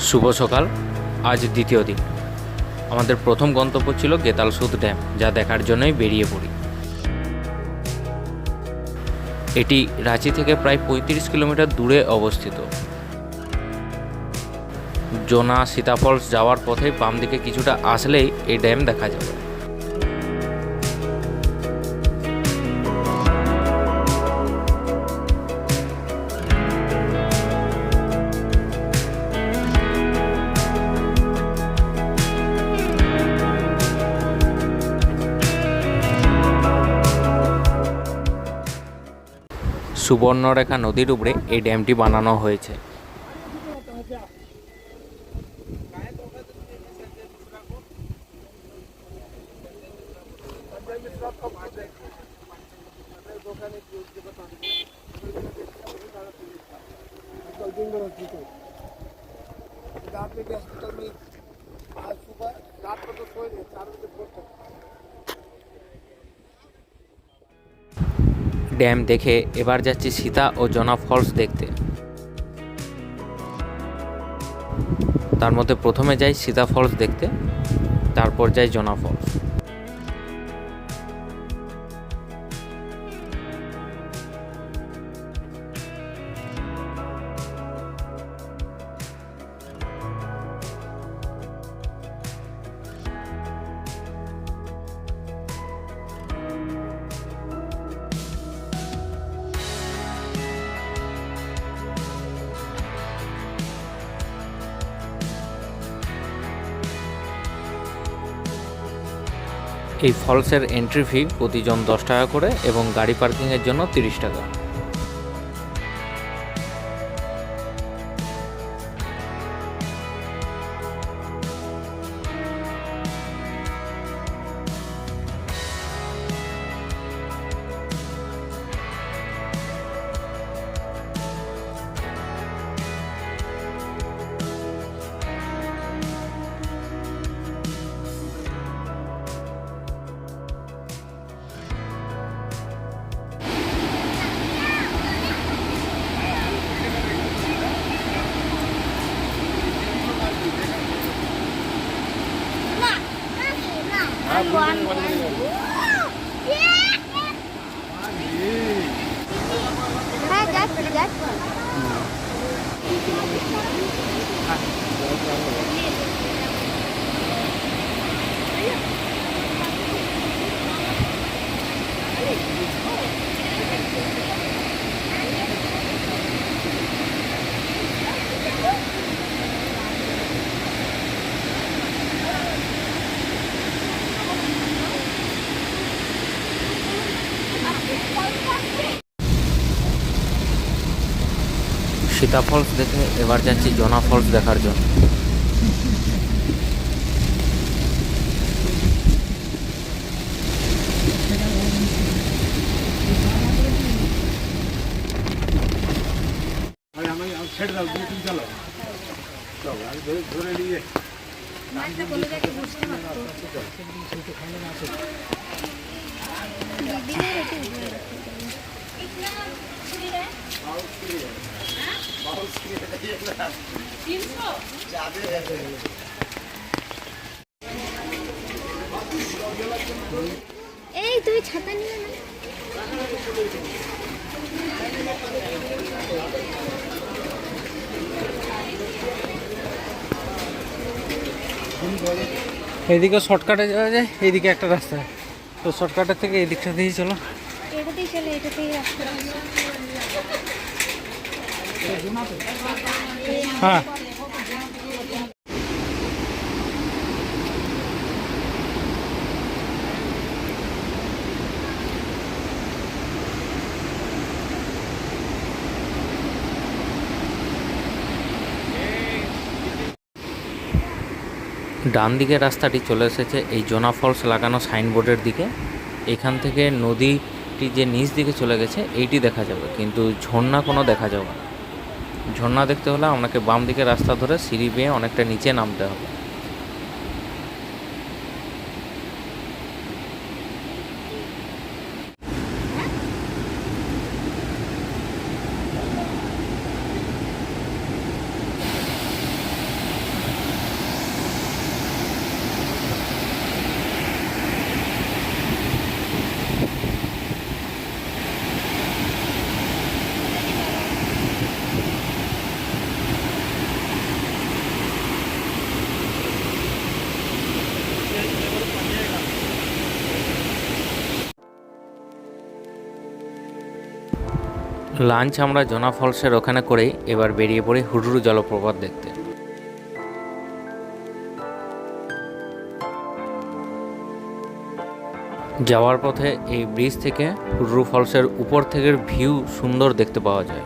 শুভ সকাল। আজ দ্বিতীয় দিন। আমাদের প্রথম গন্তব্য ছিল গেতালসুদ ড্যাম, যা দেখার জন্যই বেরিয়ে পড়ি। এটি রাঁচি থেকে প্রায় পঁয়ত্রিশ কিলোমিটার দূরে অবস্থিত। জোনা সীতাফলস যাওয়ার পথে বাম দিকে কিছুটা আসলেই এই ড্যাম দেখা যাবে। সুবর্ণরেখা নদীর উপরে এই ড্যামটি বানানো হয়েছে दिन भर होती तो रात में भी हॉस्पिटल में आज सुबह रात को तो सोए थे चार बजे भोर ড্যাম দেখে এবার যাচ্ছি সীতা ও জনা ফলস দেখতে। তার মধ্যে প্রথমে যাই সীতা ফলস দেখতে, তারপর যাই জনা ফলস এই ফলসের এন্ট্রি ফি প্রতিজন দশ টাকা করে এবং গাড়ি পার্কিংয়ের জন্য তিরিশ টাকা। সীতা ফলস দেখে এবার যাচ্ছি জনা ফলস দেখার জন্য। এই তুমি ছাতা নিয়ে না এদিকে শর্টকাটে যাওয়া যায় এইদিকে একটা রাস্তা। তো শর্টকাটের থেকে এই দিকটা দিয়েই চলো। এটাতেই চলে এটাতেই রাস্তা। হ্যাঁ। ডান দিকের রাস্তাটি চলে এসেছে, এই জোনা ফলস লাগানো সাইনবোর্ডের দিকে। এখান থেকে নদীটি যে নিচ দিকে চলে গেছে, এইটি দেখা যাবে, কিন্তু ঝর্ণা কোনো দেখা যাবে না। ঝর্ণা দেখতে হলে আপনাকে বাম দিকে রাস্তা ধরে সিঁড়ি বেয়ে অনেকটা নিচে নামতে হবে। লাঞ্চ আমরা জোনা ফলসের ওখানে করেই এবার বেরিয়ে পড়ি হুডুরু জলপ্রপাত দেখতে। যাওয়ার পথে এই ব্রিজ থেকে হুডুরু ফলসের উপর থেকে ভিউ সুন্দর দেখতে পাওয়া যায়।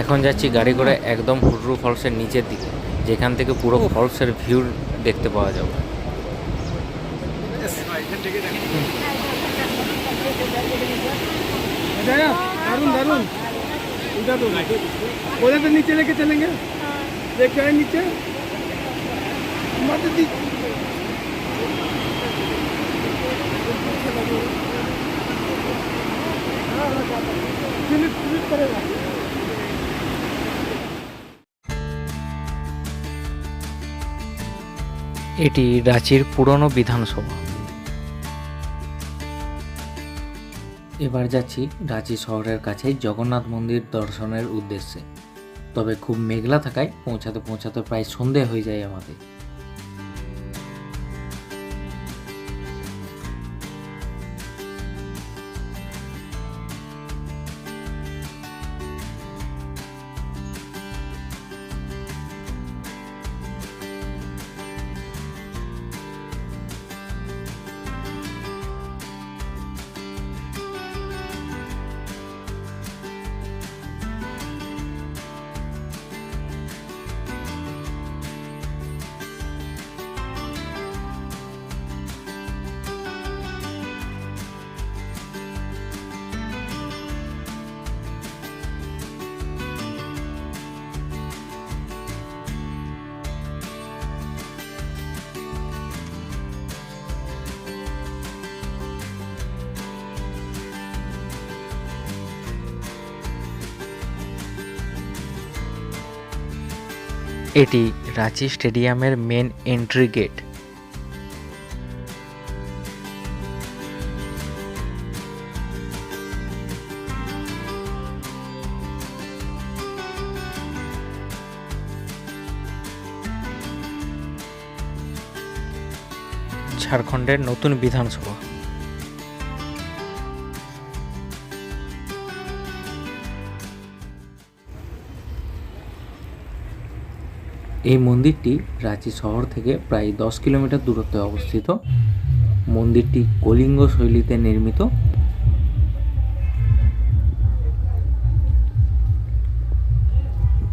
এখন যাচ্ছি গাড়ি করে একদম হুড্রু ফলসের নিচের দিকে যেখান থেকে পুরো ফলসের ভিউ দেখতে পাওয়া যাবে। दारुण उधर दो बोले तो नीचे लेके चलेंगे लेके आए नीचे मत दी स्लिप स्लिप करेगा এটি রাঁচির পুরনো বিধানসভা এবার যাচ্ছি রাঁচি শহরের কাছে জগন্নাথ মন্দির দর্শনের উদ্দেশ্যে। তবে খুব মেঘলা থাকায় পৌঁছাতে পৌঁছাতে প্রায় সন্ধে হয়ে যায় আমাদের। এটি রাঁচি স্টেডিয়ামের মেন এন্ট্রি গেট ঝাড়খণ্ডের নতুন বিধানসভা। এই মন্দিরটি রাঁচি শহর থেকে প্রায় দশ কিলোমিটার দূরত্বে অবস্থিত। মন্দিরটি কলিঙ্গ শৈলীতে নির্মিত।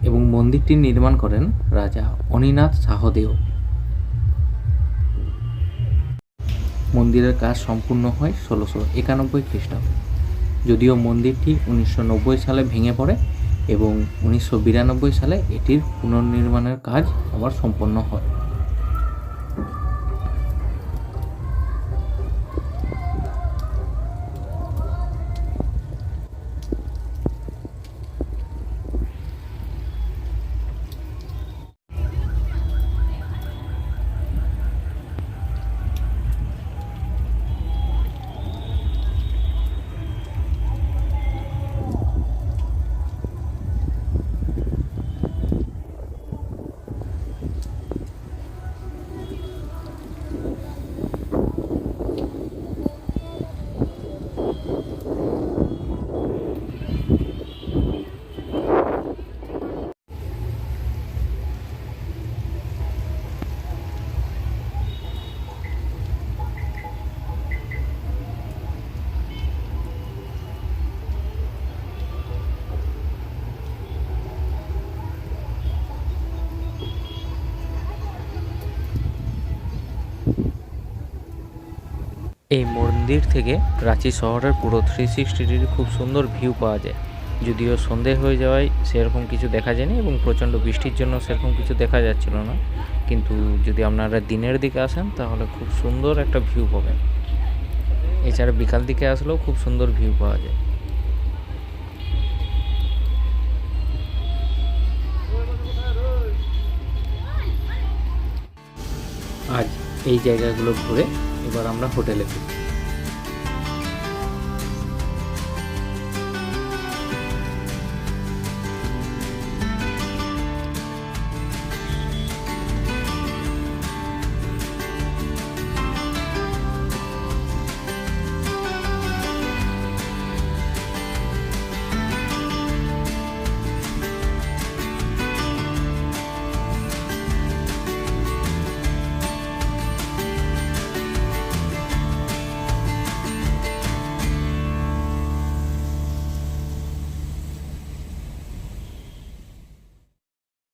এবং মন্দিরটি নির্মাণ করেন রাজা অনিনাথ সাহদেও। মন্দিরের কাজ সম্পূর্ণ হয় ষোলোশো একানব্বই খ্রিস্টাব্দে। যদিও মন্দিরটি উনিশশো নব্বই সালে ভেঙে পড়ে এবং উনিশশো বিরানব্বই সালে এটির পুনর্নির্মাণের কাজ আবার সম্পন্ন হয়। এই মন্দির থেকে রাঁচি শহরের পুরো থ্রি সিক্সটি ডিগ্রি খুব সুন্দর ভিউ পাওয়া যায়। যদিও সন্ধে হয়ে যাওয়ায় সেরকম কিছু দেখা যায়নি এবং প্রচণ্ড বৃষ্টির জন্য সেরকম কিছু দেখা যাচ্ছিল না। কিন্তু যদি আপনারা দিনের দিকে আসেন, তাহলে খুব সুন্দর একটা ভিউ পাবেন। এছাড়া বিকাল দিকে আসলেও খুব সুন্দর ভিউ পাওয়া যায়। আজ এই জায়গাগুলো ঘুরে এবার আমরা হোটেলে ফিরি